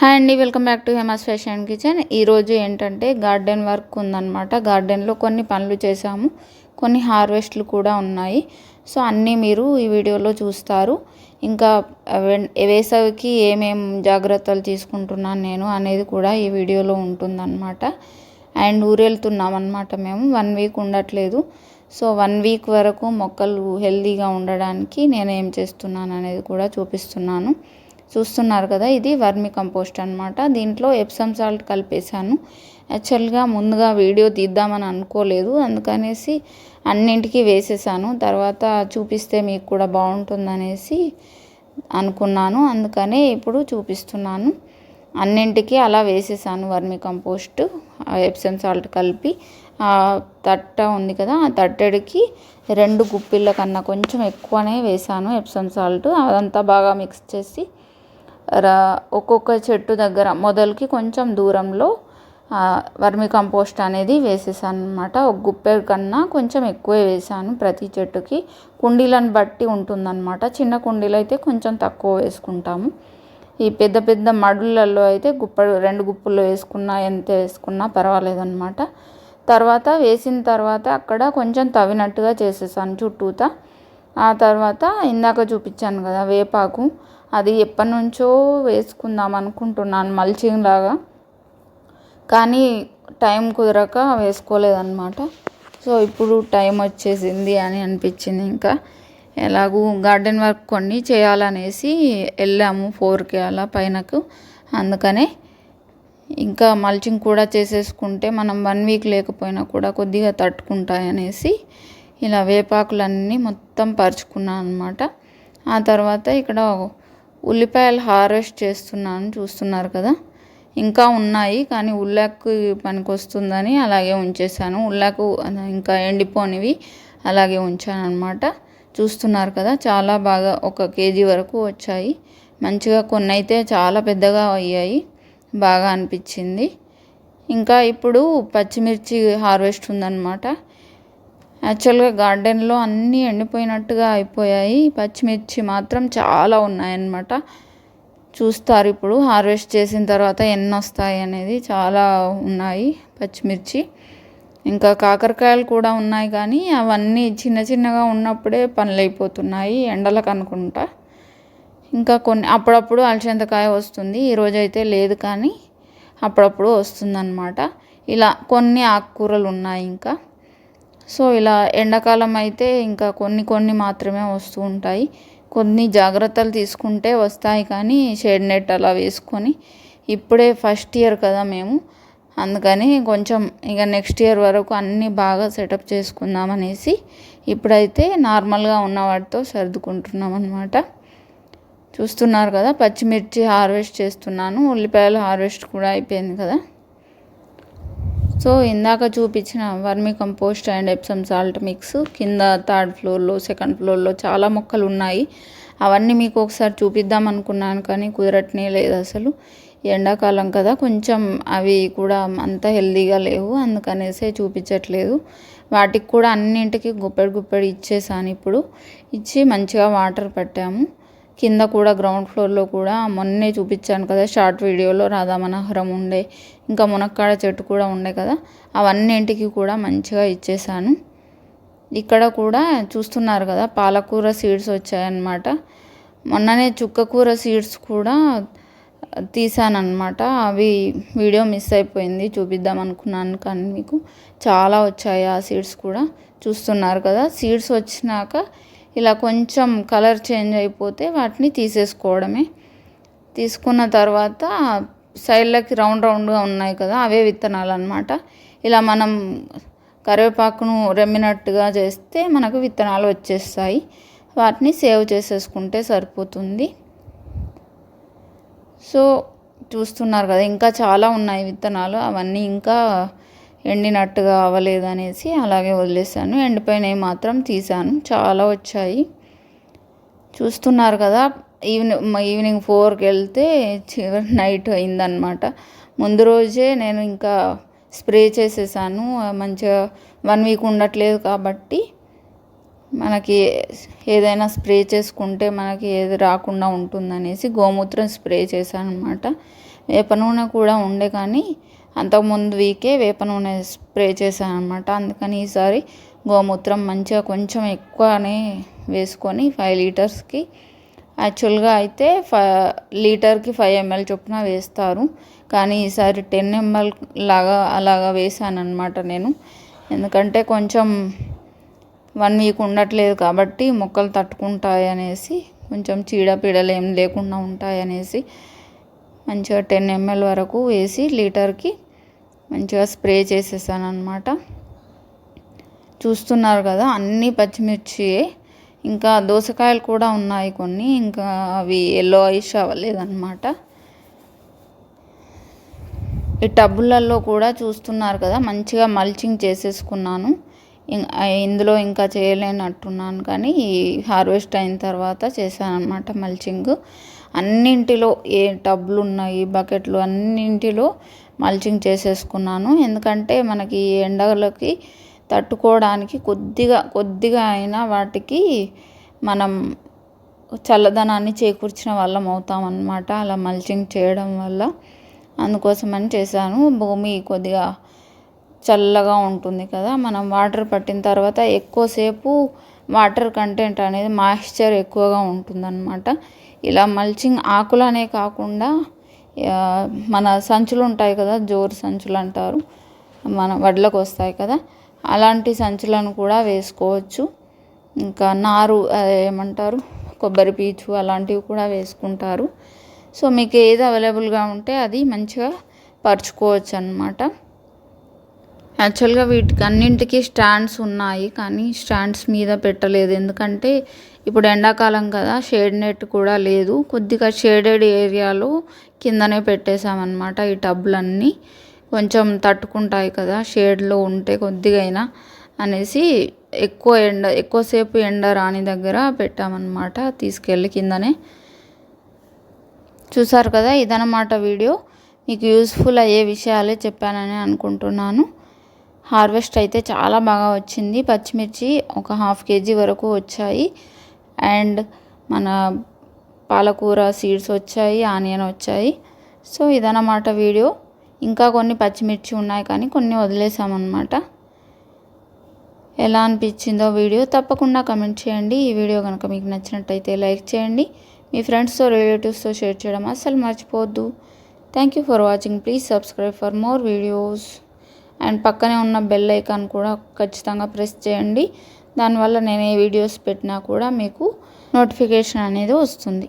Hi అండి welcome back to Hema's fashion kitchen. ఈరోజు ఏంటంటే గార్డెన్ వర్క్ ఉందన్నమాట. గార్డెన్లో కొన్ని పనులు చేశాము. కొన్ని హార్వెస్ట్లు కూడా ఉన్నాయి. సో అన్నీ మీరు ఈ వీడియోలో చూస్తారు. ఇంకా వేసవికి ఏమేం జాగ్రత్తలు తీసుకుంటున్నాను నేను అనేది కూడా ఈ వీడియోలో ఉంటుందన్నమాట. అండ్ ఊరెళ్తున్నాం అనమాట మేము. వన్ వీక్ ఉండట్లేదు. సో వన్ వీక్ వరకు మొక్కలు హెల్తీగా ఉండడానికి నేను ఏం చేస్తున్నాను అనేది కూడా చూపిస్తున్నాను. చూస్తున్నారు కదా ఇది వర్మి కంపోస్ట్ అనమాట దీంట్లో ఎప్సమ్ సాల్ట్ కలిపేశాను. యాక్చువల్గా ముందుగా వీడియో తీద్దామని అనుకోలేదు. అందుకనేసి అన్నింటికి వేసేసాను. తర్వాత చూపిస్తే మీకు కూడా బాగుంటుందనేసి అనుకున్నాను. అందుకనే ఇప్పుడు చూపిస్తున్నాను. అన్నింటికి అలా వేసేసాను వర్మి కంపోస్ట్ ఎప్సమ్ సాల్ట్ కలిపి. ఆ తట్ట ఉంది కదా ఆ తట్టడికి రెండు గుప్పిళ్ళ కన్నా కొంచెం ఎక్కువనే వేసాను ఎప్సమ్ సాల్ట్ అదంతా బాగా మిక్స్ చేసి రా ఒక్కొక్క చెట్టు దగ్గర మొదలకి కొంచెం దూరంలో వర్మి కంపోస్ట్ అనేది వేసేసాను అనమాట ఒక గుప్పె కన్నా కొంచెం ఎక్కువే వేసాను ప్రతి చెట్టుకి. కుండీలను బట్టి ఉంటుందన్నమాట. చిన్న కుండీలు అయితే కొంచెం తక్కువ వేసుకుంటాము. ఈ పెద్ద పెద్ద మడులలో అయితే గుప్ప రెండు గుప్పుల్లో వేసుకున్నా ఎంత వేసుకున్నా పర్వాలేదన్నమాట. తర్వాత వేసిన తర్వాత అక్కడ కొంచెం తవ్వినట్టుగా చేసేసాను చుట్టూతా. ఆ తర్వాత ఇందాక చూపించాను కదా వేపాకు. అది ఎప్పటి నుంచో వేసుకుందాం అనుకుంటున్నాను మల్చింగ్ లాగా కానీ టైం కుదరక వేసుకోలేదన్నమాట. సో ఇప్పుడు టైం వచ్చేసింది అని అనిపించింది ఇంకా. ఎలాగూ గార్డెన్ వర్క్ కొన్ని చేయాలనేసి వెళ్ళాము ఫోర్కి అలా పైనకు. అందుకనే ఇంకా మల్చింగ్ కూడా చేసేసుకుంటే మనం వన్ వీక్ లేకపోయినా కూడా కొద్దిగా తట్టుకుంటాయనేసి ఇలా వేపాకులన్నీ మొత్తం పరుచుకున్నాను అనమాట ఆ తర్వాత ఇక్కడ ఉల్లిపాయలు హార్వెస్ట్ చేస్తున్నాను చూస్తున్నారు కదా. ఇంకా ఉన్నాయి కానీ ఉల్లాకు పనికి వస్తుందని అలాగే ఉంచేసాను ఉల్లాకు ఇంకా ఎండిపోనివి అలాగే ఉంచాను అనమాట చూస్తున్నారు కదా చాలా బాగా ఒక కేజీ వరకు వచ్చాయి. మంచిగా కొన్ని అయితే చాలా పెద్దగా అయ్యాయి. బాగా అనిపించింది. ఇంకా ఇప్పుడు పచ్చిమిర్చి హార్వెస్ట్ ఉందన్నమాట. యాక్చువల్గా గార్డెన్లో అన్నీ ఎండిపోయినట్టుగా అయిపోయాయి. పచ్చిమిర్చి మాత్రం చాలా ఉన్నాయన్నమాట. చూస్తారు ఇప్పుడు హార్వెస్ట్ చేసిన తర్వాత ఎన్ని వస్తాయి అనేది చాలా ఉన్నాయి పచ్చిమిర్చి. ఇంకా కాకరకాయలు కూడా ఉన్నాయి కానీ అవన్నీ చిన్న చిన్నగా ఉన్నప్పుడే పనులు అయిపోతున్నాయి ఎండలకు అనుకుంటా. ఇంకా కొన్ని అప్పుడప్పుడు అలసందకాయ వస్తుంది. ఈరోజు అయితే లేదు కానీ అప్పుడప్పుడు వస్తుందన్నమాట. ఇలా కొన్ని ఆకుకూరలు ఉన్నాయి ఇంకా. సో ఇలా ఎండాకాలం అయితే ఇంకా కొన్ని కొన్ని మాత్రమే వస్తూ ఉంటాయి. కొన్ని జాగ్రత్తలు తీసుకుంటే వస్తాయి కానీ షేడ్ నెట్ అలా వేసుకొని ఇప్పుడే ఫస్ట్ ఇయర్ కదా మేము. అందుకని కొంచెం ఇక నెక్స్ట్ ఇయర్ వరకు అన్నీ బాగా సెటప్ చేసుకుందాం అనేసి ఇప్పుడైతే నార్మల్గా ఉన్న వాటితో సర్దుకుంటున్నాం అనమాట చూస్తున్నారు కదా పచ్చిమిర్చి హార్వెస్ట్ చేస్తున్నాను. ఉల్లిపాయలు హార్వెస్ట్ కూడా అయిపోయింది కదా. సో ఇందాక చూపించిన vermicompost and Epsom salt mix కింద థర్డ్ ఫ్లోర్లో సెకండ్ ఫ్లోర్లో చాలా మొక్కలు ఉన్నాయి. అవన్నీ మీకు ఒకసారి చూపిద్దాం అనుకున్నాను కానీ కుదరట్నే లేదు అసలు. ఎండాకాలం కదా కొంచెం అవి కూడా అంత హెల్దీగా లేవు అందుకనేసే చూపించట్లేదు. వాటికి కూడా అన్నింటికి గుప్పెడు గుప్పెడు ఇచ్చేసాను ఇప్పుడు. ఇచ్చి మంచిగా వాటర్ పట్టాము. కింద కూడా గ్రౌండ్ ఫ్లోర్లో కూడా మొన్నే చూపించాను కదా షార్ట్ వీడియోలో రాధా మనోహరం ఉండే ఇంకా మునక్కాడ చెట్టు కూడా ఉండే కదా అవన్నింటికి కూడా మంచిగా ఇచ్చేసాను ఇక్కడ కూడా చూస్తున్నారు కదా పాలకూర సీడ్స్ వచ్చాయన్నమాట. మొన్ననే చుక్కకూర సీడ్స్ కూడా తీసానమాట అవి వీడియో మిస్ అయిపోయింది చూపిద్దాం అనుకున్నాను కానీ మీకు చాలా వచ్చాయి ఆ సీడ్స్ కూడా. చూస్తున్నారు కదా సీడ్స్ వచ్చినాక ఇలా కొంచెం కలర్ చేంజ్ అయిపోతే వాటిని తీసేసుకోవడమే. తీసుకున్న తర్వాత సైడ్లకి రౌండ్ రౌండ్గా ఉన్నాయి కదా అవే విత్తనాలు అనమాట ఇలా మనం కరివేపాకును రెమ్మినట్టుగా చేస్తే మనకు విత్తనాలు వచ్చేస్తాయి. వాటిని సేవ్ చేసేసుకుంటే సరిపోతుంది. సో చూస్తున్నారు కదా ఇంకా చాలా ఉన్నాయి విత్తనాలు. అవన్నీ ఇంకా ఎండినట్టుగా అవ్వలేదు అనేసి అలాగే వదిలేసాను ఎండిపోయినవి మాత్రం తీసాను చాలా వచ్చాయి. చూస్తున్నారు కదా ఈవినింగ్ ఈవినింగ్ ఫోర్కి వెళ్తే చివరి నైట్ అయిందనమాట ముందు రోజే నేను ఇంకా స్ప్రే చేసేసాను. మంచిగా వన్ వీక్ ఉండట్లేదు కాబట్టి మనకి ఏదైనా స్ప్రే చేసుకుంటే మనకి ఏది రాకుండా ఉంటుందనేసి గోమూత్రం స్ప్రే చేశాను అనమాట వేప నూనె కూడా ఉండే కానీ అంతకుముందు వీకే వేప నూనె స్ప్రే చేశాను అనమాట అందుకని ఈసారి గోమూత్రం మంచిగా కొంచెం ఎక్కువనే వేసుకొని ఫైవ్ లీటర్స్కి యాక్చువల్గా అయితే ఫై లీటర్కి ఫైవ్ ఎంఎల్ చొప్పున వేస్తారు. కానీ ఈసారి టెన్ ఎంఎల్ లాగా అలాగా వేసాను అనమాట నేను. ఎందుకంటే కొంచెం వన్ వీక్ ఉండట్లేదు కాబట్టి మొక్కలు తట్టుకుంటాయి అనేసి కొంచెం చీడపీడలు ఏం లేకుండా ఉంటాయి అనేసి మంచిగా టెన్ ఎంఎల్ వరకు వేసి లీటర్కి మంచిగా స్ప్రే చేసేసాను అనమాట చూస్తున్నారు కదా అన్నీ పచ్చిమిర్చియే. ఇంకా దోసకాయలు కూడా ఉన్నాయి కొన్ని ఇంకా అవి ఎల్లో ఐష్ అవ్వలేదన్నమాట. ఈ టబ్బులలో కూడా చూస్తున్నారు కదా మంచిగా మల్చింగ్ చేసేసుకున్నాను. ఇందులో ఇంకా చేయలేనట్టున్నాను కానీ హార్వెస్ట్ అయిన తర్వాత చేశాను అనమాట మల్చింగ్. అన్నింటిలో ఏ టబ్లు ఉన్నాయి బకెట్లు అన్నింటిలో మల్చింగ్ చేసేసుకున్నాను. ఎందుకంటే మనకి ఎండలకి తట్టుకోవడానికి కొద్దిగా కొద్దిగా అయినా వాటికి మనం చల్లదనాన్ని చేకూర్చిన వాళ్ళం అవుతామన్నమాట అలా మల్చింగ్ చేయడం వల్ల. అందుకోసమని చేశాను. భూమి కొద్దిగా చల్లగా ఉంటుంది కదా. మనం వాటర్ పట్టిన తర్వాత ఎక్కువసేపు వాటర్ కంటెంట్ అనేది మాయిశ్చర్ ఎక్కువగా ఉంటుందన్నమాట. ఇలా మల్చింగ్ ఆకులనే కాకుండా మన సంచులు ఉంటాయి కదా జోరు సంచులు అంటారు మన వడ్లకు వస్తాయి కదా అలాంటి సంచులను కూడా వేసుకోవచ్చు. ఇంకా నారు ఏమంటారు కొబ్బరి పీచు అలాంటివి కూడా వేసుకుంటారు. సో మీకు ఏది అవైలబుల్గా ఉంటే అది మంచిగా పరుచుకోవచ్చు అన్నమాట యాక్చువల్గా వీటికి అన్నింటికి స్టాండ్స్ ఉన్నాయి కానీ స్టాండ్స్ మీద పెట్టలేదు. ఎందుకంటే ఇప్పుడు ఎండాకాలం కదా షేడ్ నెట్ కూడా లేదు. కొద్దిగా షేడెడ్ ఏరియాలో కిందనే పెట్టేశామన్నమాట ఈ టబ్లన్నీ కొంచెం తట్టుకుంటాయి కదా షేడ్లో ఉంటే కొద్దిగైనా అనేసి ఎక్కువ ఎండ ఎక్కువసేపు ఎండ రాని దగ్గర పెట్టామన్నమాట తీసుకెళ్ళి కిందనే. చూసారు కదా ఇదన్నమాట వీడియో. మీకు యూస్ఫుల్ అయ్యే విషయాలే చెప్పానని అనుకుంటున్నాను. హార్వెస్ట్ అయితే చాలా బాగా వచ్చింది. పచ్చిమిర్చి ఒక హాఫ్ కేజీ వరకు వచ్చాయి. అండ్ మన పాలకూర సీడ్స్ వచ్చాయి ఆనియన్ వచ్చాయి. సో ఇదన్నమాట వీడియో. ఇంకా కొన్ని పచ్చిమిర్చి ఉన్నాయి కానీ కొన్ని వదిలేసామన్నమాట. ఎలా అనిపించిందో వీడియో తప్పకుండా కమెంట్ చేయండి. ఈ వీడియో కనుక మీకు నచ్చినట్టయితే లైక్ చేయండి. మీ ఫ్రెండ్స్తో రిలేటివ్స్తో షేర్ చేయడం అస్సలు మర్చిపోవద్దు. Thank you for watching. Please subscribe for more videos. And పక్కనే ఉన్న బెల్ ఐకాన్ కూడా ఖచ్చితంగా ప్రెస్ చేయండి. దానివల్ల నేను ఏ వీడియోస్ పెట్టినా కూడా మీకు నోటిఫికేషన్ అనేది వస్తుంది.